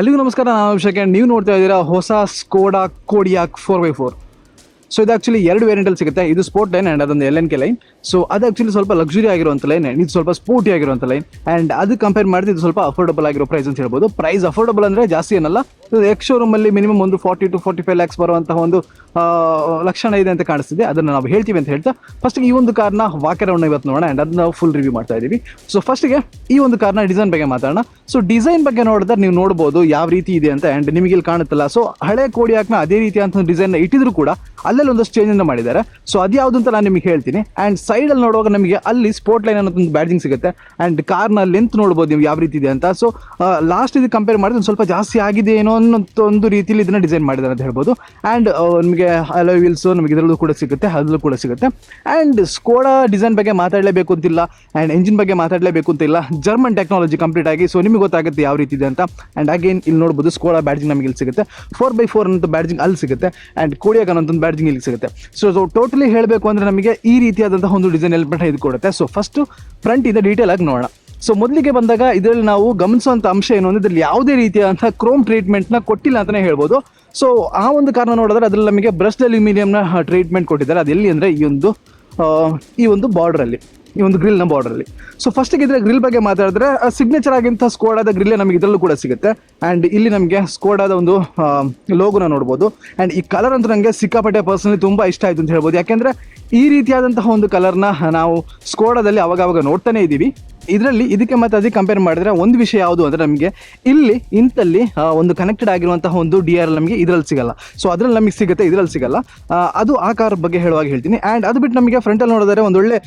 ಎಲ್ಲಿಗೂ ನಮಸ್ಕಾರ, ನಾನು ಅಭಿಷೇಕ್ ಆ್ಯಂಡ್ ನೀವು ನೋಡ್ತಾ ಇದ್ದೀರಾ ಹೊಸ Skoda Kodiaq four by four so ಇದು ಆ್ಯಕ್ಚುಲಿ ಎರಡು ವೇರಿಯಂಟಲ್ಲಿ ಸಿಗುತ್ತೆ. ಇದು ಸ್ಪೋರ್ಟ್ ಲೈನ್ ಆ್ಯಂಡ್ ಅದೊಂದು L N K line so ಅದು ಆ್ಯಕ್ಚುಲಿ ಸ್ವಲ್ಪ ಲಕ್ಸುರಿ ಆಗಿರುವಂಥ ಲೈನ್ ಇದು ಸ್ವಲ್ಪ ಸ್ಪೋರ್ಟಿ ಆಗಿರುವಂಥ ಲೈನ್ ಆ್ಯಂಡ್ ಅದು ಕಂಪೇರ್ ಮಾಡಿದ್ರೆ ಇದು ಸ್ವಲ್ಪ ಅಫೋರ್ಡಬಲ್ ಆಗಿರೋ ಪ್ರೈಸ್ ಅಂತ ಹೇಳ್ಬೋದು. ಪ್ರೈಸ್ ಅಫೋರ್ಡಬಲ್ ಅಂದರೆ ಜಾಸ್ತಿ ಏನಲ್ಲ. ಎಕ್ಸ್ ಶೋರೂಮಲ್ಲಿ ಮಿನಿಮಮ್ ಒಂದು forty to forty five lakhs ಬರುವಂತಹ ಒಂದು ಲಕ್ಷಣ ಇದೆ ಅಂತ ಕಾಣಿಸ್ತಿದೆ. ಅದನ್ನು ನಾವು ಹೇಳ್ತೀವಿ ಅಂತ ಹೇಳ್ತಾ ಫಸ್ಟ್ ಈ ಒಂದು ಕಾರ್ನ ವಾಕರೌಂಡ್ ಇವತ್ತು ನೋಡೋಣ ಆ್ಯಂಡ್ ಅದನ್ನ ನಾವು ಫುಲ್ ರಿವ್ಯೂ ಮಾಡ್ತಾ ಇದ್ದೀವಿ ಸೊ ಫಸ್ಟಿಗೆ ಈ ಒಂದು ಕಾರ್ನ ಡಿಸೈನ್ ಬಗ್ಗೆ ಮಾತಾಡೋಣ. ಸೊ ಡಿಸೈನ್ ಬಗ್ಗೆ ನೋಡಿದ್ರೆ ನೀವು ನೋಡ್ಬೋದು ಯಾವ ರೀತಿ ಇದೆ ಅಂತ ಆ್ಯಂಡ್ ನಿಮಗೆ ಇಲ್ಲಿ ಕಾಣುತ್ತಲ್ಲ. ಸೊ ಹಳೆ ಕೋಡಿಯಾಕ್ನ ಅದೇ ರೀತಿಯಾದಂಥ ಡಿಸೈನ್ ಇಟ್ಟಿದ್ರು ಕೂಡ ಅಲ್ಲಲ್ಲೊಂದು ಒಂದಷ್ಟು ಚೇಂಜ್ ಅನ್ನು ಮಾಡಿದ್ದಾರೆ. ಸೊ ಅದು ಯಾವುದು ಅಂತ ನಾನು ನಿಮಗೆ ಹೇಳ್ತೀನಿ. ಆ್ಯಂಡ್ ಸೈಡಲ್ಲಿ ನೋಡುವಾಗ ನಮಗೆ ಅಲ್ಲಿ ಸ್ಪೋರ್ಟ್ ಲೈನ್ ಅನ್ನೋದೊಂದು ಬ್ಯಾಡ್ಜಿಂಗ್ ಸಿಗುತ್ತೆ. ಆ್ಯಂಡ್ ಕಾರ್ನ ಲೆಂತ್ ನೋಡ್ಬೋದು ನೀವು ಯಾವ ರೀತಿ ಇದೆ ಅಂತ. ಸೊ ಲಾಸ್ಟ್ ಇದು ಕಂಪೇರ್ ಮಾಡಿದ್ರೆ ಸ್ವಲ್ಪ ಜಾಸ್ತಿ ಆಗಿದೆ ಏನೋ ಅನ್ನೋ ರೀತಿಯಲ್ಲಿ ಇದನ್ನ ಡಿಸೈನ್ ಮಾಡಿದ್ದಾರೆ ಅಂತ ಹೇಳ್ಬೋದು. ಆ್ಯಂಡ್ ನಿಮಗೆ ಅಲೋ ವೀಲ್ಸು ನಮಗೆ ಇದರಲ್ಲೂ ಕೂಡ ಸಿಗುತ್ತೆ, ಅದರಲ್ಲೂ ಕೂಡ ಸಿಗುತ್ತೆ. ಆ್ಯಂಡ್ ಸ್ಕೋಡಾ ಡಿಸೈನ್ ಬಗ್ಗೆ ಮಾತಾಡಲೇಬೇಕು ಅಂತಿಲ್ಲ. ಆ್ಯಂಡ್ ಎಂಜಿನ್ ಬಗ್ಗೆ ಮಾತಾಡಲೇಬೇಕು ಅಂತಿಲ್ಲ. ಜರ್ಮನ್ ಟೆಕ್ನಾಲಜಿ ಕಂಪ್ಲೀಟ್ ಆಗಿ ಸೊ ನಿಮಗೆ ಗೊತ್ತಾಗುತ್ತೆ ಯಾವ ರೀತಿ ಇದೆ ಅಂತ. ಆ್ಯಂಡ್ ಅಗೇನ್ ಇಲ್ಲಿ ನೋಡ್ಬೋದು ಸ್ಕೋಡಾ ಬ್ಯಾಡ್ಜಿಂಗ್ ನಮಗೆ ಇಲ್ಲಿ ಸಿಗುತ್ತೆ. ಫೋರ್ ಬೈ ಫೋರ್ ಅಂತ ಬ್ಯಾಡ್ಜಿಂಗ್ ಅಲ್ಲಿ ಸಿಗುತ್ತೆ. ಆ್ಯಂಡ್ ಕೋಡಿಯಾಗ ಅನ್ನೋ ಒಂದು ಬ್ಯಾಡ್ಜಿಂಗ್ ಇಲ್ಲಿ ಸಿಗುತ್ತೆ. ಸೊ ಸೊ ಟೋಟಲಿ ಹೇಳಬೇಕು ಅಂದರೆ ನಮಗೆ ಈ ರೀತಿಯಾದಂತಹ ಒಂದು ಡಿಸೈನ್ ಹೆಲ್ಪ್ ಇದು ಕೊಡುತ್ತೆ. ಸೊ ಫಸ್ಟ್ ಫ್ರಂಟ್ ಇದೆ ಡೀಟೇಲ್ ಆಗಿ ನೋಡೋಣ. ಸೊ ಮೊದಲಿಗೆ ಬಂದಾಗ ಇದರಲ್ಲಿ ನಾವು ಗಮನಿಸುವಂಥ ಅಂಶ ಏನು ಅಂದರೆ ಇದರಲ್ಲಿ ಯಾವುದೇ ರೀತಿಯಾದಂಥ ಕ್ರೋಮ್ ಟ್ರೀಟ್ಮೆಂಟ್ನ ಕೊಟ್ಟಿಲ್ಲ ಅಂತಲೇ ಹೇಳ್ಬೋದು. ಸೊ ಆ ಒಂದು ಕಾರಣ ನೋಡಿದ್ರೆ ಅದರಲ್ಲಿ ನಮಗೆ ಬ್ರಸ್ಟ್ ಅಲ್ಯೂಮಿನಿಯಂನ ಟ್ರೀಟ್ಮೆಂಟ್ ಕೊಟ್ಟಿದ್ದಾರೆ. ಅದೆಲ್ಲಿ ಅಂದರೆ ಈ ಒಂದು ಈ ಒಂದು ಬಾರ್ಡ್ರಲ್ಲಿ ಈ ಒಂದು ಗ್ರಿಲ್ ನಮ್ಮ ಬಾರ್ಡರಲ್ಲಿ ಸೊ ಫಸ್ಟಿಗೆ ಇದ್ರೆ ಗ್ರಿಲ್ ಬಗ್ಗೆ ಮಾತಾಡಿದ್ರೆ ಸಿಗ್ನೇಚರ್ ಆಗಿಂತ ಸ್ಕೋಡಾದ ಗ್ರಿಲ್ ನಮಗೆ ಇದರಲ್ಲೂ ಕೂಡ ಸಿಗುತ್ತೆ. ಆ್ಯಂಡ್ ಇಲ್ಲಿ ನಮಗೆ ಸ್ಕೋಡಾದ ಒಂದು ಲೋಗೋನ ನೋಡ್ಬೋದು. ಆ್ಯಂಡ್ ಈ ಕಲರ್ ಅಂತೂ ನನಗೆ ಸಿಕ್ಕಾಪಟ್ಟೆ ಪರ್ಸನಲಿ ತುಂಬ ಇಷ್ಟ ಆಯಿತು ಅಂತ ಹೇಳ್ಬೋದು. ಯಾಕೆಂದರೆ ಈ ರೀತಿಯಾದಂತಹ ಒಂದು ಕಲರ್ನ ನಾವು ಸ್ಕೋಡಾದಲ್ಲಿ ಅವಾಗವಾಗ ಅವಾಗ ನೋಡ್ತಾನೆ ಇದ್ದೀವಿ. ಇದರಲ್ಲಿ ಇದಕ್ಕೆ ಮತ್ತೆ ಅದಕ್ಕೆ ಕಂಪೇರ್ ಮಾಡಿದ್ರೆ ಒಂದು ವಿಷಯ ಯಾವುದು ಅಂದರೆ ನಮಗೆ ಇಲ್ಲಿ, ಇಂತಲ್ಲಿ ಒಂದು ಕನೆಕ್ಟೆಡ್ ಆಗಿರುವಂತಹ ಒಂದು ಡಿ ಆರ್ ನಮಗೆ ಇದರಲ್ಲಿ ಸಿಗಲ್ಲ. ಸೊ ಅದರಲ್ಲಿ ನಮಗೆ ಸಿಗುತ್ತೆ, ಇದರಲ್ಲಿ ಸಿಗಲ್ಲ. ಅದು ಆ ಕಾರ್ ಬಗ್ಗೆ ಹೇಳುವಾಗ ಹೇಳ್ತೀನಿ. ಆ್ಯಂಡ್ ಅದು ಬಿಟ್ಟು ನಮಗೆ ಫ್ರಂಟಲ್ಲಿ ನೋಡಿದರೆ ಒಂದು ಒಳ್ಳೆ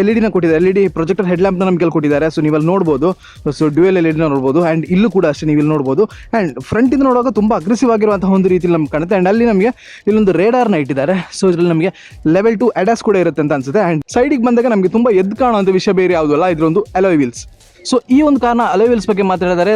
ಎಲ್ ಇ ಡಿನ ಕೊಟ್ಟಿದ್ದಾರೆ. L E D projector head ಲ್ಯಾಂಪ್ನ ನಮಗೆ ಕೊಟ್ಟಿದ್ದಾರೆ. ಸೊ ನೀವಲ್ಲಿ ನೋಡ್ಬೋದು. ಸೊ ಡ್ಯೂಯಲ್ ಎಲ್ ಇ ಡಿನ ನೋಡ್ಬೋದು. ಆ್ಯಂಡ್ ಇಲ್ಲೂ ಕೂಡ ಅಷ್ಟೇ ನೀವು ಇಲ್ಲಿ ನೋಡ್ಬೋದು ಆ್ಯಂಡ್ ಫ್ರಂಟಿಂದ ನೋಡುವಾಗ ತುಂಬ ಅಗ್ರೆಸಿವ್ ಆಗಿರುವಂತಹ ಒಂದು ರೀತಿಯಲ್ಲಿ ನಮ್ಗೆ ಕಾಣುತ್ತೆ. ಆ್ಯಂಡ್ ಅಲ್ಲಿ ನಮಗೆ ಇಲ್ಲೊಂದು ರೇಡಾರ್ನ ಇಟ್ಟಿದ್ದಾರೆ. ಸೊ ಇದರಲ್ಲಿ ನಮಗೆ ಲೆವೆಲ್ ಟು ಅಡಾಸ್ ಕೂಡ ಇರುತ್ತೆ ಅಂತ ಅನ್ಸುತ್ತೆ. ಆ್ಯಂಡ್ ಸೈಡಿಗೆ ಬಂದಾಗ ನಮಗೆ ತುಂಬ ಎದ್ದು ಕಾಣುವಂಥ ವಿಷಯ ಬೇರೆ ಯಾವುದಲ್ಲ ಇದರೊಂದು ಅಲೋಯ್ ವೀಲ್ಸ್ ಸೊ ಈ ಒಂದು ಕಾರಣ ಅಲೋಯ್ ವೀಲ್ಸ್ ಬಗ್ಗೆ ಮಾತಾಡಿದರೆ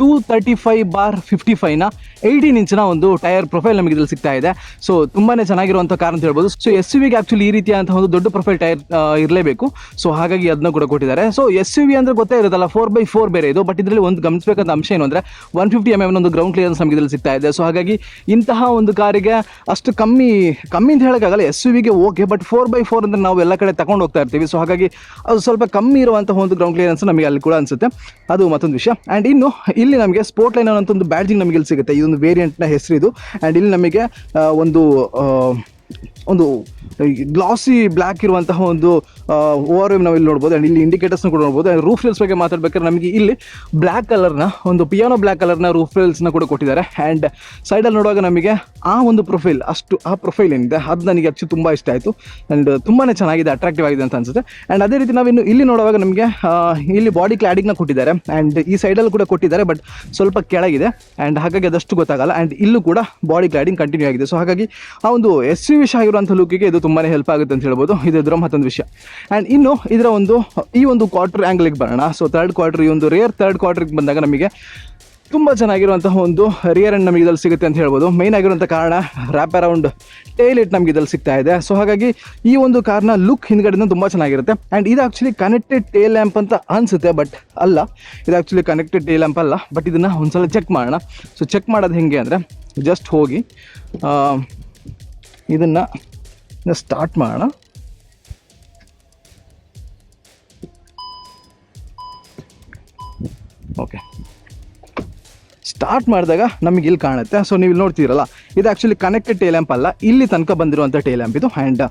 two thirty five bar fifty ಫೈವ್ನ eighteen ಇಂಚಿನ ಒಂದು ಟೈರ್ ಪ್ರೊಫೈಲ್ ನಮಗೆ ಇದ್ರಲ್ಲಿ ಸಿಗ್ತಾ ಇದೆ. ಸೊ ತುಂಬಾ ಚೆನ್ನಾಗಿರುವಂಥ ಕಾರ್ ಅಂತ ಹೇಳ್ಬೋದು. ಸೊ ಎಸ್ ಯು ವಿಗೆ ಆ್ಯಕ್ಚುಲಿ ಈ ರೀತಿಯಾದಂಥ ಒಂದು ದೊಡ್ಡ ಪ್ರೊಫೈಲ್ ಟೈರ್ ಇರಲೇಬೇಕು. ಸೊ ಹಾಗಾಗಿ ಅದನ್ನ ಕೂಡ ಕೊಟ್ಟಿದ್ದಾರೆ. ಸೊ ಎಸ್ ಯು ವಿ ಅಂದರೆ ಗೊತ್ತೇ ಇರುತ್ತಲ್ಲ ಫೋರ್ ಬೈ ಫೋರ್ ಬೇರೆ ಇದು. ಬಟ್ ಇದರಲ್ಲಿ ಒಂದು ಗಮನಿಸಬೇಕಂತ ಅಂಶ ಏನು ಅಂದರೆ ಒನ್ ಫಿಫ್ಟಿ ಎಂ ಎಂ ಒಂದು ಗ್ರೌಂಡ್ ಕ್ಲಿಯರೆನ್ಸ್ ನಮಗೆ ಇದರಲ್ಲಿ ಸಿಗ್ತಾ ಇದೆ. ಸೊ ಹಾಗಾಗಿ ಇಂತಹ ಒಂದು ಕಾರಿಗೆ ಅಷ್ಟು ಕಮ್ಮಿ ಕಮ್ಮಿ ಅಂತ ಹೇಳೋಕ್ಕಾಗಲ್ಲ. S U ವಿಗೆ okay but four by four ಅಂದರೆ ನಾವು ಎಲ್ಲ ಕಡೆ ತಗೊಂಡು ಹೋಗ್ತಾ ಇರ್ತೀವಿ. ಸೊ ಹಾಗಾಗಿ ಅದು ಸ್ವಲ್ಪ ಕಮ್ಮಿ ಇರುವಂತಹ ಒಂದು ಗ್ರೌಂಡ್ ಕ್ಲಿಯರೆನ್ಸ್ ನಮಗೆ ಅಲ್ಲಿ ಕೂಡ ಅನಿಸುತ್ತೆ. ಅದು ಮತ್ತೊಂದು ವಿಷಯ. ಆ್ಯಂಡ್ ಇನ್ನು ಇಲ್ಲಿ ನಮಗೆ ಸ್ಪೋರ್ಟ್ ಲೈನ್ ಅನ್ನೋ ಒಂದು ಬ್ಯಾಡ್ಜಿಂಗ್ ನಮಗೆ ಇಲ್ಲಿ ಸಿಗುತ್ತೆ. ಇದೊಂದು ವೇರಿಯಂಟ್ನ ಹೆಸರು ಇದು ಆ್ಯಂಡ್ ಇಲ್ಲಿ ನಮಗೆ ಒಂದು ಒಂದು ಗ್ಲಾಸಿ ಬ್ಲ್ಯಾಕ್ ಇರುವಂತಹ ಒಂದು ಓವರ್ ನಾವು ಇಲ್ಲಿ ನೋಡ್ಬೋದು. ಆ್ಯಂಡ್ ಇಲ್ಲಿ ಇಂಡಿಕೇಟರ್ಸ್ನ ಕೂಡ ನೋಡ್ಬೋದು. ಆ್ಯಂಡ್ ರೂಫ್ ರೇಲ್ಸ್ ಬಗ್ಗೆ ಮಾತಾಡ್ಬೇಕಾದ್ರೆ ನಮಗೆ ಇಲ್ಲಿ ಬ್ಲ್ಯಾಕ್ ಕಲರ್ನ ಒಂದು ಪಿಯಾನೋ ಬ್ಲ್ಯಾಕ್ ಕಲರ್ನ ರೂಫ್ ರೇಲ್ಸ್ನ ಕೂಡ ಕೊಟ್ಟಿದ್ದಾರೆ. ಆ್ಯಂಡ್ ಸೈಡಲ್ಲಿ ನೋಡುವಾಗ ನಮಗೆ ಆ ಒಂದು ಪ್ರೊಫೈಲ್ ಅಷ್ಟು ಆ ಪ್ರೊಫೈಲ್ ಏನಿದೆ, ಅದು ನನಗೆ ಅಚ್ಚು ತುಂಬ ಇಷ್ಟ ಆಯಿತು. ಆ್ಯಂಡ್ ತುಂಬಾ ಚೆನ್ನಾಗಿದೆ ಅಟ್ರಾಕ್ಟಿವ್ ಆಗಿದೆ ಅಂತ ಅನ್ಸುತ್ತೆ. ಆ್ಯಂಡ್ ಅದೇ ರೀತಿ ನಾವಿನ್ನು ಇಲ್ಲಿ ನೋಡುವಾಗ ನಮಗೆ ಇಲ್ಲಿ ಬಾಡಿ ಕ್ಲಾಡಿಂಗ್ನ ಕೊಟ್ಟಿದ್ದಾರೆ. ಆ್ಯಂಡ್ ಈ ಸೈಡಲ್ಲಿ ಕೂಡ ಕೊಟ್ಟಿದ್ದಾರೆ ಬಟ್ ಸ್ವಲ್ಪ ಕೆಳಗಿದೆ. ಆ್ಯಂಡ್ ಹಾಗಾಗಿ ಅದಷ್ಟು ಗೊತ್ತಾಗಲ್ಲ. ಆ್ಯಂಡ್ ಇಲ್ಲೂ ಕೂಡ ಬಾಡಿ ಕ್ಲಾಡಿಂಗ್ ಕಂಟಿನ್ಯೂ ಆಗಿದೆ. ಸೊ ಹಾಗಾಗಿ ಆ ಒಂದು ಎಸ್ ಯು ವಿಶ್ ಆಗಿರುವಂಥ ಲುಕ್ಕಿಗೆ ಇದು ತುಂಬಾ ಹೆಲ್ಪ್ ಆಗುತ್ತೆ ಅಂತ ಹೇಳ್ಬೋದು. ಇದು ಇದರ ಮತ್ತೊಂದು ವಿಷಯ. ಆ್ಯಂಡ್ ಇನ್ನು ಇದರ ಒಂದು, ಈ ಒಂದು ಕ್ವಾರ್ಟರ್ ಆ್ಯಂಗ್ಲಿಗೆ ಬರೋಣ. ಸೊ ಥರ್ಡ್ ಕ್ವಾರ್ಟರ್ ಈ ಒಂದು ರೇರ್ ಥರ್ಡ್ ಕ್ವಾರ್ಟರ್ಗೆ ಬಂದಾಗ ನಮಗೆ ತುಂಬ ಚೆನ್ನಾಗಿರುವಂತಹ ಒಂದು ರಿಯರ್ ಅಂಡ್ ನಮಗೆ ಇದ್ರಲ್ಲಿ ಸಿಗುತ್ತೆ ಅಂತ ಹೇಳ್ಬೋದು. ಮೈನ್ ಆಗಿರುವಂಥ ಕಾರಣ ರ್ಯಾಪ್ ಅರೌಂಡ್ ಟೈಲ್ ಇಟ್ ನಮಗೆ ಇದ್ರಲ್ಲಿ ಸಿಗ್ತಾ ಇದೆ. ಸೊ ಹಾಗಾಗಿ ಈ ಒಂದು ಕಾರ್ನ ಲುಕ್ ಹಿಂದ್ಗಡೆಯಿಂದ ತುಂಬ ಚೆನ್ನಾಗಿರುತ್ತೆ. ಆ್ಯಂಡ್ ಇದು ಆ್ಯಕ್ಚುಲಿ ಕನೆಕ್ಟೆಡ್ ಟೇಲ್ ಲ್ಯಾಂಪ್ ಅಂತ ಅನಿಸುತ್ತೆ ಬಟ್ ಅಲ್ಲ. ಇದು ಆ್ಯಕ್ಚುಲಿ ಕನೆಕ್ಟೆಡ್ ಟೇಲ್ ಲ್ಯಾಂಪ್ ಅಲ್ಲ. ಬಟ್ ಇದನ್ನು ಒಂದ್ಸಲ ಚೆಕ್ ಮಾಡೋಣ. ಸೊ ಚೆಕ್ ಮಾಡೋದು ಹೇಗೆ ಅಂದರೆ ಜಸ್ಟ್ ಹೋಗಿ ಇದನ್ನು ಸ್ಟಾರ್ಟ್ ಮಾಡೋಣ ಸ್ಟಾರ್ಟ್ ಮಾಡಿದಾಗ ನಮಗೆ ಇಲ್ಲಿ ಕಾಣುತ್ತೆ. ಸೊ ನೀವು ಇಲ್ಲಿ ನೋಡ್ತೀರಲ್ಲ ಇದು ಆ್ಯಕ್ಚುಲಿ ಕನೆಕ್ಟೆಡ್ ಟೇ ಲ್ಯಾಂಪ್ ಅಲ್ಲ. ಇಲ್ಲಿ ತನಕ ಬಂದಿರುವಂಥ ಟೇ ಲ್ಯಾಂಪ್ ಇದು. ಆ್ಯಂಡ್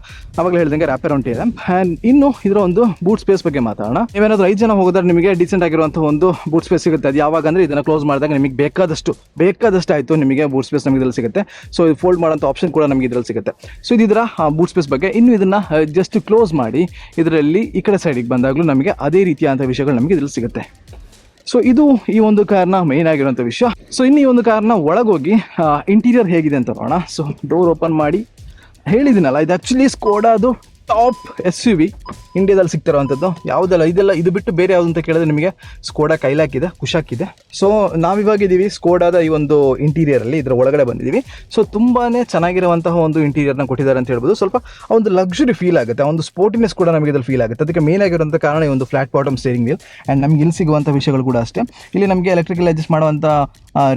ಅವಾಗಲೇ ಹೇಳಿದಂಗೆ wrap around tail lamp and ಇನ್ನು ಇದರ ಒಂದು ಬೂಟ್ ಸ್ಪೇಸ್ ಬಗ್ಗೆ ಮಾತಾಡೋಣ. ನೀವೇನಾದರೂ ಐದು ಜನ ಹೋಗೋದ್ರೆ ನಿಮಗೆ ಡಿಸೆಂಟ್ ಆಗಿರುವಂಥ ಒಂದು ಬೂಟ್ ಸ್ಪೇಸ್ ಸಿಗುತ್ತೆ. ಅದು ಯಾವಾಗ ಅಂದರೆ ಇದನ್ನು ಕ್ಲೋಸ್ ಮಾಡಿದಾಗ ನಿಮಗೆ ಬೇಕಾದಷ್ಟು ಬೇಕಾದಷ್ಟು ಆಯಿತು ನಿಮಗೆ ಬೂಟ್ ಸ್ಪೇಸ್ ನಮಗೆ ಇದರಲ್ಲಿ ಸಿಗುತ್ತೆ. ಸೊ ಇದು ಫೋಲ್ಡ್ ಮಾಡೋಂಥ ಆಪ್ಷನ್ ಕೂಡ ನಮಗೆ ಇದರಲ್ಲಿ ಸಿಗುತ್ತೆ. ಸೊ ಇದು ಇದರ ಬೂಟ್ ಸ್ಪೇಸ್ ಬಗ್ಗೆ. ಇನ್ನು ಇದನ್ನು ಜಸ್ಟ್ ಕ್ಲೋಸ್ ಮಾಡಿ, ಇದರಲ್ಲಿ ಈ ಕಡೆ ಸೈಡಿಗೆ ಬಂದಾಗಲೂ ನಮಗೆ ಅದೇ ರೀತಿಯಾದಂಥ ವಿಷಯಗಳು ನಮಗೆ ಇದರಲ್ಲಿ ಸಿಗುತ್ತೆ. ಸೊ ಇದು ಈ ಒಂದು ಕಾರ್ನ ಮೇನ್ ಆಗಿರುವಂಥ ವಿಷಯ. ಸೊ ಇನ್ನು ಈ ಒಂದು ಕಾರ್ನ ಒಳಗೋಗಿ ಇಂಟೀರಿಯರ್ ಹೇಗಿದೆ ಅಂತ ನೋಡೋಣ. ಸೊ ಡೋರ್ ಓಪನ್ ಮಾಡಿ ಹೇಳಿದ್ದೀನಲ್ಲ, ಇದು ಆ್ಯಕ್ಚುಲಿ ಸ್ಕೋಡಾದು ಟಾಪ್ ಎಸ್ ಯು ವಿ ಇಂಡಿಯಾದಲ್ಲಿ ಸಿಗ್ತಿರೋವಂಥದ್ದು. ಯಾವುದಲ್ಲ ಇದೆಲ್ಲ ಇದು ಬಿಟ್ಟು ಬೇರೆ ಯಾವುದು ಅಂತ ಕೇಳಿದ್ರೆ ನಿಮಗೆ ಸ್ಕೋಡಾ ಕೈಲಾಕಿದೆ ಇದೆ ಸೊ ನಾವಿವಾಗ ಇದ್ದೀವಿ ಸ್ಕೋಡಾದ ಈ ಒಂದು ಇಂಟೀರಿಯರಲ್ಲಿ ಇದರ ಒಳಗಡೆ ಬಂದಿದ್ದೀವಿ ಸೊ ತುಂಬಾ ಚೆನ್ನಾಗಿರುವಂತಹ ಒಂದು ಇಂಟೀರಿಯರ್ನ ಕೊಟ್ಟಿದ್ದಾರೆ ಅಂತ ಹೇಳ್ಬೋದು. ಸ್ವಲ್ಪ ಒಂದು ಲಕ್ಸುರಿ ಫೀಲ್ ಆಗುತ್ತೆ. ಒಂದು ಸ್ಪೋರ್ಟಿನೆಸ್ ಕೂಡ ನಮಗೆ ಇದ್ರಲ್ಲಿ ಫೀಲ್ ಆಗುತ್ತೆ. ಅದಕ್ಕೆ ಮೇನ್ ಆಗಿರುವಂಥ ಕಾರಣ ಈ ಒಂದು flat bottom steering wheel and ನಮಗೆ ಇಲ್ಲಿ ಸಿಗುವಂಥ ವಿಷಯಗಳು ಕೂಡ ಅಷ್ಟೇ. ಇಲ್ಲಿ ನಮಗೆ ಎಲೆಕ್ಟ್ರಿಕಲ್ ಅಡ್ಜಸ್ಟ್ ಮಾಡುವಂಥ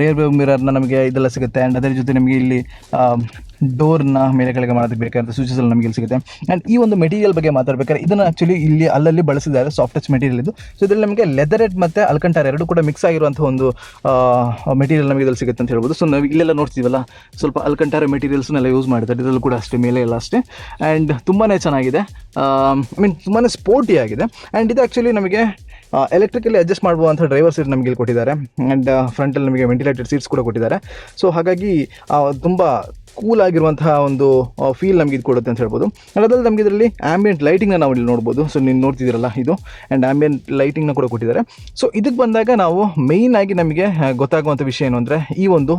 ರೇರ್ ಮಿರರ್ನ ನಮಗೆ ಇದೆಲ್ಲ ಸಿಗುತ್ತೆ. ಆ್ಯಂಡ್ ಅದರ ಜೊತೆ ನಮಗೆ ಇಲ್ಲಿ ಡೋರ್ನ ಮೇಲೆ ಕೆಳಗೆ ಮಾಡೋದಕ್ಕೆ ಬೇಕಾದಂಥ ಸ್ವಿಚಸ್ ಎಲ್ಲ ನಮಗೆ ಸಿಗುತ್ತೆ. ಆ್ಯಂಡ್ ಈ ಒಂದು ಮೆಟೀರಿಯಲ್ ಬಗ್ಗೆ ಮಾತಾಡಬೇಕಾದ್ರೆ ಇದನ್ನು ಆ್ಯಕ್ಚುಲಿ ಇಲ್ಲಿ ಅಲ್ಲಲ್ಲಿ ಬಳಸಿದ್ದಾರೆ ಸಾಫ್ಟ್ ಟಚ್ ಮೆಟೀರಿಯಲ್ ಇದು. ಸೊ ಇದರಲ್ಲಿ ನಮಗೆ ಲೆದರೆಟ್ ಮತ್ತು ಅಲ್ಕಂಟಾರ್ ಎರಡು ಕೂಡ ಮಿಕ್ಸ್ ಆಗಿರುವಂಥ ಒಂದು ಮೆಟೀರಿಯಲ್ ನಮಗೆ ಇದರಲ್ಲಿ ಸಿಗುತ್ತೆ ಅಂತ ಹೇಳ್ಬೋದು. ಸೊ ನಾವು ಇಲ್ಲೆಲ್ಲ ನೋಡ್ತೀವಲ್ಲ, ಸ್ವಲ್ಪ ಅಲ್ಕಂಟಾರ ಮೆಟೀರಿಯಲ್ಸ್ನೆಲ್ಲ ಯೂಸ್ ಮಾಡಿದ್ದಾರೆ. ಇದರಲ್ಲೂ ಕೂಡ ಅಷ್ಟೇ, ಮೇಲೆ ಎಲ್ಲ ಅಷ್ಟೇ. ಆ್ಯಂಡ್ ತುಂಬಾ ಚೆನ್ನಾಗಿದೆ. ಐ ಮೀನ್ ತುಂಬಾ ಸ್ಪೋರ್ಟಿ ಆಗಿದೆ. ಆ್ಯಂಡ್ ಇದು ಆ್ಯಕ್ಚುಲಿ ನಮಗೆ ಎಲೆಕ್ಟ್ರಿಕಲಿ ಅಡ್ಜಸ್ಟ್ ಮಾಡುವಂಥ ಡ್ರೈವರ್ ಸೀಟ್ ನಮಗೆ ಇಲ್ಲಿ ಕೊಟ್ಟಿದ್ದಾರೆ. ಆ್ಯಂಡ್ ಫ್ರಂಟಲ್ಲಿ ನಮಗೆ ವೆಂಟಿಲೇಟೆಡ್ ಸೀಟ್ಸ್ ಕೂಡ ಕೊಟ್ಟಿದ್ದಾರೆ. ಸೊ ಹಾಗಾಗಿ ತುಂಬ ಕೂಲ್ ಆಗಿರುವಂತಹ ಒಂದು ಫೀಲ್ ನಮಗೆ ಇದು ಕೊಡುತ್ತೆ ಅಂತ ಹೇಳ್ಬೋದು. ಅದರಲ್ಲಿ ನಮಗೆ ಇದರಲ್ಲಿ ಆಂಬಿಯಂಟ್ ಲೈಟಿಂಗ್ನ ನಾವು ಇಲ್ಲಿ ನೋಡ್ಬೋದು. ಸೊ ನೀವು ನೋಡ್ತಿದ್ದೀರಲ್ಲ ಇದು. ಆ್ಯಂಡ್ ಆಂಬಿಯಂಟ್ ಲೈಟಿಂಗ್ನ ಕೂಡ ಕೊಟ್ಟಿದ್ದಾರೆ. ಸೊ ಇದಕ್ಕೆ ಬಂದಾಗ ನಾವು ಮೇಯ್ನ್ ಆಗಿ ನಮಗೆ ಗೊತ್ತಾಗುವಂಥ ವಿಷಯ ಏನು ಅಂದರೆ ಈ ಒಂದು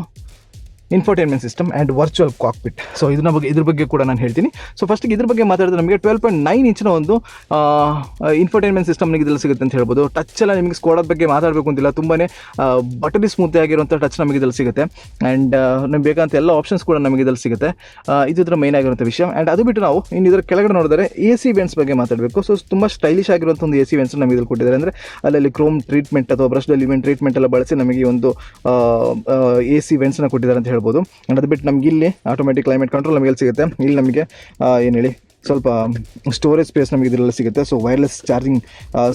infotainment system and virtual cockpit so ಇದನ್ನ ಬಗ್ಗೆ ಇದ್ರ ಬಗ್ಗೆ ಕೂಡ ನಾನು ಹೇಳ್ತೀನಿ. ಸೊ ಫಸ್ಟಿಗೆ ಇದ್ರ ಬಗ್ಗೆ ಮಾತಾಡಿದ್ರೆ ನಮಗೆ ಟ್ವೆಲ್ ಪಾಯಿಂಟ್ ನೈನ್ ಇಂಚಿನ ಒಂದು ಇನ್ಫೋಟೈನ್ಮೆಂಟ್ ಸಿಸ್ಟಮ್ ನಿಮಗೆ ಇದರಲ್ಲಿ ಸಿಗುತ್ತೆ ಅಂತ ಹೇಳ್ಬೋದು. ಟಚ್ ಎಲ್ಲ ನಿಮಗೆ ಸ್ಕೋಡೋದ ಬಗ್ಗೆ ಮಾತಾಡಬೇಕು ಅಂತಿಲ್ಲ. ತುಂಬಾ ಬಟರಿ ಸ್ಮೂತ್ ಆಗಿರುವಂಥ ಟಚ್ ನಮಗೆ ಇದರಲ್ಲಿ ಸಿಗುತ್ತೆ. ಆ್ಯಂಡ್ ನಮ್ಗೆ ಬೇಕಾದಂಥ ಎಲ್ಲ ಆಪ್ಷನ್ಸ್ ಕೂಡ ನಮಗೆ ಇದರಲ್ಲಿ ಸಿಗುತ್ತೆ. ಇದು ಇದರ ಮೇನ್ ಆಗಿರುವಂಥ ವಿಷಯ. ಆ್ಯಂಡ್ ಅದು ಬಿಟ್ಟು ನಾವು ಇನ್ನು ಇದರ ಕೆಳಗಡೆ ನೋಡಿದರೆ ಎ ಸಿ ವೆಂಟ್ಸ್ ಬಗ್ಗೆ ಮಾತಾಡಬೇಕು. ಸೊ ತುಂಬ ಸ್ಟೈಲಿಶ್ ಆಗಿರುವಂಥ ಒಂದು ಎ ಸಿ ವೆಂಟ್ಸ್ ನಮಗೆ ಇದ್ರಲ್ಲಿ ಕೊಟ್ಟಿದ್ದಾರೆ. ಅಂದರೆ ಅಲ್ಲಲ್ಲಿ ಕ್ರೋಮ್ ಟ್ರೀಟ್ಮೆಂಟ್ ಅಥವಾ ಬ್ರಷ್ ಡೆಲಿಮೆಂಟ್ ಟ್ರೀಟ್ಮೆಂಟ್ ಎಲ್ಲ ಬಳಸಿ ನಮಗೆ ಒಂದು ಎ ಸಿ ವೆಂಟ್ಸ್ನ ಕೊಟ್ಟಿದ್ದಾರೆ ಅಂತ ಹೇಳ್ಬೋದು. ಆ್ಯಂಡ್ ಅದು ಬಿಟ್ಟು ನಮ್ಗೆ ಇಲ್ಲಿ ಆಟೋಮೆಟಿಕ್ ಕ್ಲೈಮೇಟ್ ಕಂಟ್ರೋಲ್ ನಮಗೆ ಎಲ್ಲಿ ಸಿಗುತ್ತೆ? ಇಲ್ಲಿ ನಮಗೆ ಏನು ಹೇಳಿ, ಸ್ವಲ್ಪ ಸ್ಟೋರೇಜ್ ಸ್ಪೇಸ್ ನಮಗೆ ಇದರಲ್ಲಿ ಸಿಗುತ್ತೆ. ಸೊ ವೈರ್ಲೆಸ್ ಚಾರ್ಜಿಂಗ್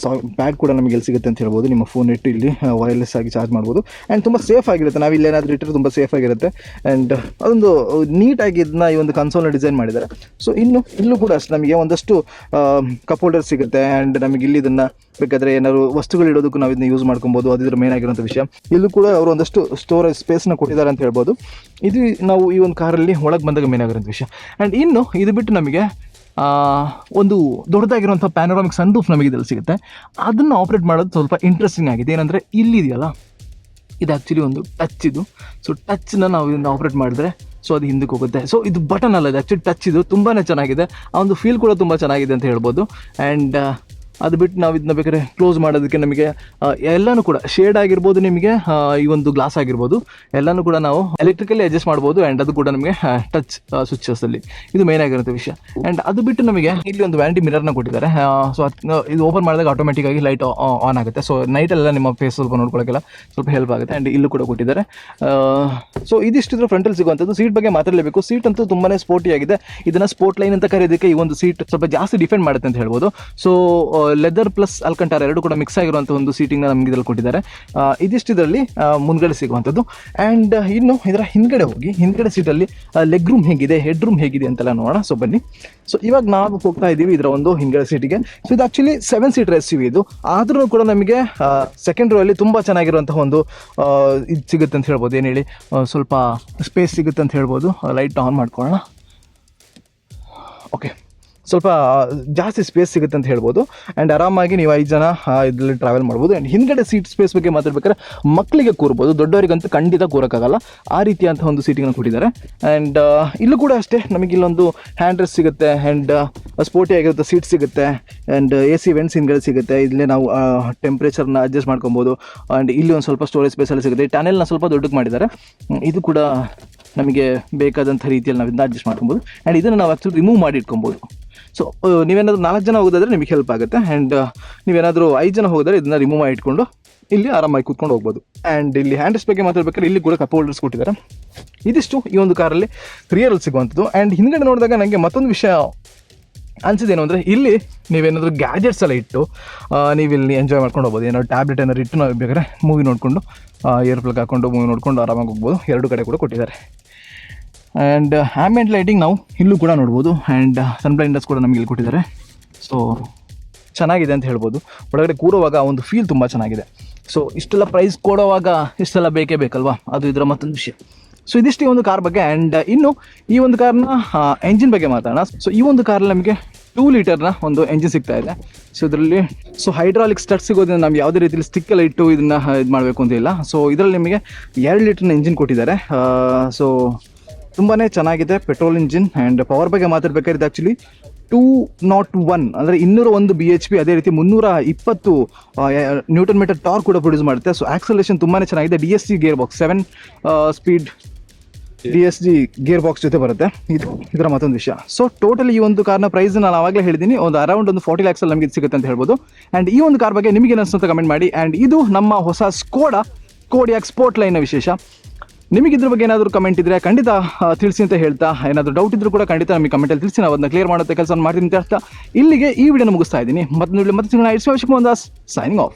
ಸಾ ಪ್ಯಾಡ್ ಕೂಡ ನಮಗೆ ಎಲ್ಲಿ ಸಿಗುತ್ತೆ ಅಂತ ಹೇಳ್ಬೋದು. ನಿಮ್ಮ ಫೋನ್ ಇಟ್ಟು ಇಲ್ಲಿ ವೈರ್ಲೆಸ್ ಆಗಿ ಚಾರ್ಜ್ ಮಾಡ್ಬೋದು. ಆ್ಯಂಡ್ ತುಂಬ ಸೇಫ್ ಆಗಿರುತ್ತೆ. ನಾವು ಇಲ್ಲೇನಾದರೂ ಇಟ್ಟರೆ ತುಂಬ ಸೇಫ್ ಆಗಿರುತ್ತೆ. ಆ್ಯಂಡ್ ಅದೊಂದು ನೀಟಾಗಿ ಇದನ್ನ ಈ ಒಂದು ಕನ್ಸೋಲ್ನ ಡಿಸೈನ್ ಮಾಡಿದ್ದಾರೆ. ಸೊ ಇನ್ನು, ಇಲ್ಲೂ ಕೂಡ ಅಷ್ಟು ನಮಗೆ ಒಂದಷ್ಟು ಕಪ್ ಹೋಲ್ಡರ್ ಸಿಗುತ್ತೆ. ಆ್ಯಂಡ್ ನಮಗೆ ಇಲ್ಲಿ ಇದನ್ನು ಬೇಕಾದರೆ ಏನಾದ್ರು ವಸ್ತುಗಳು ಇಡೋದಕ್ಕೂ ನಾವು ಇದನ್ನ ಯೂಸ್ ಮಾಡ್ಕೊಬೋದು ಅದಿದ್ರ ಮೇನ್ ಆಗಿರೋಂಥ ವಿಷಯ. ಇಲ್ಲೂ ಕೂಡ ಅವರು ಒಂದಷ್ಟು ಸ್ಟೋರೇಜ್ ಸ್ಪೇಸ್ನ ಕೊಟ್ಟಿದ್ದಾರೆ ಅಂತ ಹೇಳ್ಬೋದು. ಇದು ನಾವು ಈ ಒಂದು ಕಾರಲ್ಲಿ ಒಳಗೆ ಬಂದಾಗ ಮೇನ್ ಆಗಿರೋಂಥ ವಿಷಯ. ಆ್ಯಂಡ್ ಇನ್ನು ಇದು ಬಿಟ್ಟು ನಮಗೆ ಒಂದು ದೊಡ್ಡದಾಗಿರುವಂಥ ಪ್ಯಾನೋರಾಮಿಕ್ ಸನ್ ರೂಫ್ ನಮಗೆ ಇದರಲ್ಲಿ ಸಿಗುತ್ತೆ. ಅದನ್ನು ಆಪ್ರೇಟ್ ಮಾಡೋದು ಸ್ವಲ್ಪ ಇಂಟ್ರೆಸ್ಟಿಂಗ್ ಆಗಿದೆ. ಏನಂದರೆ ಇಲ್ಲಿದೆಯಲ್ಲ ಇದು ಆ್ಯಕ್ಚುಲಿ ಒಂದು ಟಚ್ ಇದು. ಸೊ ಟಚ್ನ ನಾವು ಇದನ್ನು ಆಪ್ರೇಟ್ ಮಾಡಿದ್ರೆ ಸೊ ಅದು ಹಿಂದಕ್ಕೆ ಹೋಗುತ್ತೆ. ಸೊ ಇದು ಬಟನ್ ಅಲ್ಲ ಆ್ಯಕ್ಚುಲಿ ಟಚ್ ಇದು. ತುಂಬಾ ಚೆನ್ನಾಗಿದೆ. ಆ ಒಂದು ಫೀಲ್ ಕೂಡ ತುಂಬ ಚೆನ್ನಾಗಿದೆ ಅಂತ ಹೇಳ್ಬೋದು. ಆ್ಯಂಡ್ ಅದು ಬಿಟ್ಟು ನಾವು ಇದನ್ನ ಬೇಕಾದ್ರೆ ಕ್ಲೋಸ್ ಮಾಡೋದಕ್ಕೆ ನಮಗೆ ಎಲ್ಲನೂ ಕೂಡ ಶೇಡ್ ಆಗಿರ್ಬೋದು ನಿಮಗೆ ಈ ಒಂದು ಗ್ಲಾಸ್ ಆಗಿರ್ಬೋದು, ಎಲ್ಲನೂ ಕೂಡ ನಾವು ಎಲೆಕ್ಟ್ರಿಕಲಿ ಅಡ್ಜಸ್ಟ್ ಮಾಡ್ಬೋದು ಆ್ಯಂಡ್ ಅದು ಕೂಡ ನಮಗೆ ಟಚ್ ಸ್ವಿಚಸ್ಸಲ್ಲಿ ಇದು ಮೇನ್ ಆಗಿರುತ್ತೆ ವಿಷಯ. ಆ್ಯಂಡ್ ಅದು ಬಿಟ್ಟು ನಮಗೆ ಇಲ್ಲಿ ಒಂದು ವ್ಯಾರಂಟಿ ಮಿರರ್ನ ಕೊಟ್ಟಿದ್ದಾರೆ. ಸೊ ಇದು ಓಪನ್ ಮಾಡಿದಾಗ ಆಟೋಮೆಟಿಕ್ ಆಗಿ ಲೈಟ್ ಆನ್ ಆಗುತ್ತೆ. ಸೊ ನೈಟಲ್ಲೆಲ್ಲ ನಿಮ್ಮ ಫೇಸ್ ಸ್ವಲ್ಪ ನೋಡ್ಕೊಳ್ಳೋಕ್ಕೆಲ್ಲ ಸ್ವಲ್ಪ ಹೆಲ್ಪ್ ಆಗುತ್ತೆ. ಆ್ಯಂಡ್ ಇಲ್ಲೂ ಕೂಡ ಕೊಟ್ಟಿದ್ದಾರೆ. ಸೊ ಇದಿಷ್ಟು ಫ್ರಂಟಲ್ಲಿ ಸಿಗುವಂಥದ್ದು. ಸೀಟ್ ಬಗ್ಗೆ ಮಾತಾಡಲೇಬೇಕು ಸೀಟ್ ಅಂತೂ ತುಂಬಾ ಸ್ಪೋರ್ಟಿ ಆಗಿದೆ. ಇದನ್ನು ಸ್ಪೋರ್ಟ್ ಲೈನ್ ಅಂತ ಕರೆಯೋದಕ್ಕೆ ಈ ಒಂದು ಸೀಟ್ ಸ್ವಲ್ಪ ಜಾಸ್ತಿ ಡಿಫೆಂಡ್ ಮಾಡುತ್ತೆ ಅಂತ ಹೇಳ್ಬೋದು. ಸೊ ಲೆದರ್ ಪ್ಲಸ್ ಅಲ್ಕಂಟಾರ ಎರಡು ಕೂಡ ಮಿಕ್ಸ್ ಆಗಿರುವಂಥ ಒಂದು ಸೀಟಿಂಗ್ನ ನಮಗೆ ಇದರಲ್ಲಿ ಕೊಟ್ಟಿದ್ದಾರೆ. ಇದಿಷ್ಟು ಇದರಲ್ಲಿ ಮುಂದ್ಗಡೆ ಸಿಗುವಂಥದ್ದು. ಆ್ಯಂಡ್ ಇನ್ನು ಇದರ ಹಿಂದ್ಗಡೆ ಹೋಗಿ, ಹಿಂದ್ಗಡೆ ಸೀಟಲ್ಲಿ ಲೆಗ್ ರೂಮ್ ಹೇಗಿದೆ ಹೆಡ್ ರೂಮ್ ಹೇಗಿದೆ ಅಂತೆಲ್ಲ ನೋಡೋಣ. ಸೊ ಬನ್ನಿ. ಸೊ ಇವಾಗ ನಾವು ಹೋಗ್ತಾ ಇದ್ದೀವಿ ಇದರ ಒಂದು ಹಿಂದ್ಗಡೆ ಸೀಟಿಗೆ ಸೊ ಇದು actually seven seater S U ಇದು. ಆದರೂ ಕೂಡ ನಮಗೆ ಸೆಕೆಂಡ್ ರೋ ಅಲ್ಲಿ ತುಂಬ ಚೆನ್ನಾಗಿರುವಂತಹ ಒಂದು ಇದು ಸಿಗುತ್ತೆ ಅಂತ ಹೇಳ್ಬೋದು. ಏನು ಹೇಳಿ? ಸ್ವಲ್ಪ ಸ್ಪೇಸ್ ಸಿಗುತ್ತೆ ಅಂತ ಹೇಳ್ಬೋದು. ಲೈಟ್ ಆನ್ ಮಾಡ್ಕೊಳ್ಳೋಣ. ಓಕೆ ಸ್ವಲ್ಪ ಜಾಸ್ತಿ ಸ್ಪೇಸ್ ಸಿಗುತ್ತೆ ಅಂತ ಹೇಳ್ಬೋದು. ಆ್ಯಂಡ್ ಆರಾಮಾಗಿ ನೀವು ಐದು ಜನ ಇದರಲ್ಲಿ ಟ್ರಾವೆಲ್ ಮಾಡ್ಬೋದು. ಆ್ಯಂಡ್ ಹಿಂದ್ಗಡೆ ಸೀಟ್ ಸ್ಪೇಸ್ ಬಗ್ಗೆ ಮಾತಾಡ್ಬೇಕಾದ್ರೆ ಮಕ್ಕಳಿಗೆ ಕೂರ್ಬೋದು. ದೊಡ್ಡವರಿಗಂತೂ ಖಂಡಿತ ಕೂರೋಕ್ಕಾಗಲ್ಲ. ಆ ರೀತಿಯಂಥ ಒಂದು ಸೀಟಿಂಗ್ನ ಕೊಟ್ಟಿದ್ದಾರೆ. ಆ್ಯಂಡ್ ಇಲ್ಲೂ ಕೂಡ ಅಷ್ಟೇ ನಮಗೆ ಇಲ್ಲೊಂದು ಹ್ಯಾಂಡ್ ರೆಸ್ಟ್ ಸಿಗುತ್ತೆ ಆ್ಯಂಡ್ ಸ್ಪೋರ್ಟಿ ಆಗಿರುತ್ತೆ ಸೀಟ್ ಸಿಗುತ್ತೆ. ಆ್ಯಂಡ್ ಎ ಸಿ ವೆಂಟ್ಸ್ ಹಿಂದ್ಗಡೆ ಸಿಗುತ್ತೆ. ಇಲ್ಲೇ ನಾವು ಟೆಂಪ್ರೇಚರ್ನ ಅಡ್ಜಸ್ಟ್ ಮಾಡ್ಕೊಬೋದು. ಆ್ಯಂಡ್ ಇಲ್ಲಿ ಒಂದು ಸ್ವಲ್ಪ ಸ್ಟೋರೇಜ್ ಸ್ಪೇಸಲ್ಲಿ ಸಿಗುತ್ತೆ. ಈ ಟನೆಲ್ನ ಸ್ವಲ್ಪ ದೊಡ್ಡಕ್ಕೆ ಮಾಡಿದ್ದಾರೆ. ಇದು ಕೂಡ ನಮಗೆ ಬೇಕಾದಂಥ ರೀತಿಯಲ್ಲಿ ನಾವು ಅಡ್ಜಸ್ಟ್ ಮಾಡ್ಕೊಬೋದು. ಆ್ಯಂಡ್ ಇದನ್ನು ನಾವು ಆ್ಯಕ್ಚುಲಿ ರಿಮೂವ್ ಮಾಡಿ ಇಟ್ಕೊಬೋದು. ಸೊ ನೀವೇನಾದರೂ ನಾಲ್ಕು ಜನ ಹೋಗೋದಾದರೆ ನಿಮಗೆ ಹೆಲ್ಪ್ ಆಗುತ್ತೆ. ಆ್ಯಂಡ್ ನೀವೇನಾದರೂ ಐದು ಜನ ಹೋದರೆ ಇದನ್ನ ರಿಮೂವ್ ಮಾಡಿ ಇಟ್ಕೊಂಡು ಇಲ್ಲಿ ಆರಾಮಾಗಿ ಕೂತ್ಕೊಂಡು ಹೋಗ್ಬೋದು. ಆ್ಯಂಡ್ ಇಲ್ಲಿ ಹ್ಯಾಂಡಲ್ಸ್ ಬಗ್ಗೆ ಮಾತಾಡ್ಬೇಕಾದ್ರೆ ಇಲ್ಲಿ ಕೂಡ ಕಪ್ ಹೋಲ್ಡರ್ಸ್ ಕೊಟ್ಟಿದ್ದಾರೆ. ಇದಿಷ್ಟು ಈ ಒಂದು ಕಾರಲ್ಲಿ ರಿಯಲ್ ಸಿಗುವಂಥದ್ದು. ಆ್ಯಂಡ್ ಹಿಂದ್ಗಡೆ ನೋಡಿದಾಗ ನನಗೆ ಮತ್ತೊಂದು ವಿಷಯ ಅನ್ಸಿದ್ದೇನು ಅಂದರೆ ಇಲ್ಲಿ ನೀವೇನಾದರೂ ಗ್ಯಾಜೆಟ್ಸ್ ಎಲ್ಲ ಇಟ್ಟು ನೀವು ಇಲ್ಲಿ ಎಂಜಾಯ್ ಮಾಡ್ಕೊಂಡು ಹೋಗ್ಬೋದು. ಏನಾದ್ರು ಟ್ಯಾಬ್ಲೆಟ್ ಏನಾದ್ರು ಇಟ್ಟು ನಾವು ಬೇಕಾದ್ರೆ ಮೂವಿ ನೋಡಿಕೊಂಡು ಇಯರ್ ಪ್ಲಗ್ ಹಾಕೊಂಡು ಮೂವಿ ನೋಡಿಕೊಂಡು ಆರಾಮಾಗಿ ಹೋಗ್ಬೋದು. ಎರಡು ಕಡೆ ಕೂಡ ಕೊಟ್ಟಿದ್ದಾರೆ. ಆ್ಯಂಡ್ ಆ್ಯಂಬಿಯೆಂಟ್ ಲೈಟಿಂಗ್ ನಾವು ಇಲ್ಲೂ ಕೂಡ ನೋಡ್ಬೋದು. ಆ್ಯಂಡ್ ಸನ್ ಬ್ಲೈಂಡರ್ಸ್ ಕೂಡ ನಮಗೆ ಇಲ್ಲಿ ಕೊಟ್ಟಿದ್ದಾರೆ. ಸೊ ಚೆನ್ನಾಗಿದೆ ಅಂತ ಹೇಳ್ಬೋದು. ಒಳಗಡೆ ಕೂರುವಾಗ ಒಂದು ಫೀಲ್ ತುಂಬ ಚೆನ್ನಾಗಿದೆ. ಸೊ ಇಷ್ಟೆಲ್ಲ ಪ್ರೈಸ್ ಕೊಡೋವಾಗ ಇಷ್ಟೆಲ್ಲ ಬೇಕೇ ಬೇಕಲ್ವಾ? ಅದು ಇದರ ಮತ್ತೊಂದು ವಿಷಯ. ಸೊ ಇದಿಷ್ಟು ಈ ಒಂದು ಕಾರ್ ಬಗ್ಗೆ. ಆ್ಯಂಡ್ ಇನ್ನು ಈ ಒಂದು ಕಾರ್ನ ಎಂಜಿನ್ ಬಗ್ಗೆ ಮಾತಾಡೋಣ. ಸೊ ಈ ಒಂದು ಕಾರಲ್ಲಿ ನಮಗೆ ಟೂ ಲೀಟರ್ನ ಒಂದು ಎಂಜಿನ್ ಸಿಗ್ತಾ ಇದೆ. ಸೊ ಇದರಲ್ಲಿ ಸೊ ಹೈಡ್ರಾಲಿಕ್ ಸ್ಟಟ್ ಸಿಗೋದ್ರಿಂದ ನಾವು ಯಾವುದೇ ರೀತಿಯಲ್ಲಿ ಸ್ಟಿಕ್ ಎಲ್ಲ ಇಟ್ಟು ಇದನ್ನು ಇದು ಮಾಡಬೇಕು ಅಂತ ಇಲ್ಲ. ಸೊ ಇದರಲ್ಲಿ ನಿಮಗೆ ಎರಡು ಲೀಟರ್ನ ಎಂಜಿನ್ ಕೊಟ್ಟಿದ್ದಾರೆ. ಸೊ ತುಂಬಾ ಚೆನ್ನಾಗಿದೆ ಪೆಟ್ರೋಲ್ ಇಂಜಿನ್ ಆ್ಯಂಡ್ ಪವರ್ ಬಗ್ಗೆ ಮಾತಾಡ್ಬೇಕಾದ್ರೆ ಆ್ಯಕ್ಚುಲಿ ಟೂ ನಾಟ್ ಒನ್ ಅಂದರೆ ಇನ್ನೂರ ಒಂದು ಬಿ ಎಚ್ ಪಿ ಅದೇ ರೀತಿ ಮುನ್ನೂರ ಇಪ್ಪತ್ತು ನ್ಯೂಟನ್ ಮೀಟರ್ ಟಾರ್ ಕೂಡ ಪ್ರೊಡ್ಯೂಸ್ ಮಾಡುತ್ತೆ. ಸೊ ಆಕ್ಸಲೇಷನ್ ತುಂಬಾ ಚೆನ್ನಾಗಿದೆ. D S C gear box seven speed D S G gear box ಜೊತೆ ಬರುತ್ತೆ. ಇದು, ಇದರ ಮತ್ತೊಂದು ವಿಷಯ. ಸೊ ಟೋಟಲಿ ಈ ಒಂದು ಕಾರ್ನ ಪ್ರೈಸ್ ನಾನು ಆವಾಗಲೇ ಹೇಳಿದ್ದೀನಿ ಒಂದು ಅರೌಂಡ್ ಒಂದು ಫಾರ್ಟಿ ಲ್ಯಾಕ್ಸಲ್ಲಿ ನಮಗೆ ಸಿಗುತ್ತೆ ಅಂತ ಹೇಳ್ಬೋದು. ಆ್ಯಂಡ್ ಈ ಒಂದು ಕಾರ್ ಬಗ್ಗೆ ನಿಮಗೆ ಅನಿಸ್ತಂತ ಕಮೆಂಟ್ ಮಾಡಿ. ಆ್ಯಂಡ್ ಇದು ನಮ್ಮ ಹೊಸ ಸ್ಕೋಡ ಕೋಡಿಯಾಕ್ ಸ್ಪೋರ್ಟ್ ಲೈನ್ನ ವಿಶೇಷ. ನಿಮಗೆ ಇದ್ರ ಬಗ್ಗೆ ಏನಾದರೂ ಕಮೆಂಟ್ ಇದ್ರೆ ಖಂಡಿತ ತಿಳಿಸಿ ಅಂತ ಹೇಳ್ತಾ, ಏನಾದರೂ ಡೌಟ್ ಇದ್ರೂ ಕೂಡ ಖಂಡಿತ ನಮಗೆ ಕಮೆಂಟಲ್ಲಿ ತಿಳಿಸಿ ನಾವು ಅದನ್ನ ಕ್ಲಿಯರ್ ಮಾಡುತ್ತೆ ಕೆಲಸ ಮಾಡ್ತೀನಿ ಅಂತ ಹೇಳ್ತಾ, ಇಲ್ಲಿಗೆ ಈ ವಿಡಿಯೋನ ಮುಗಿಸ್ತಾ ಇದ್ದೀನಿ. ಮತ್ತೆ ಮತ್ತೆ ಸಿಗೋಣ ಇಟ್ಸ್ ಒಂದು ಸೈನಿಂಗ್ ಆಫ್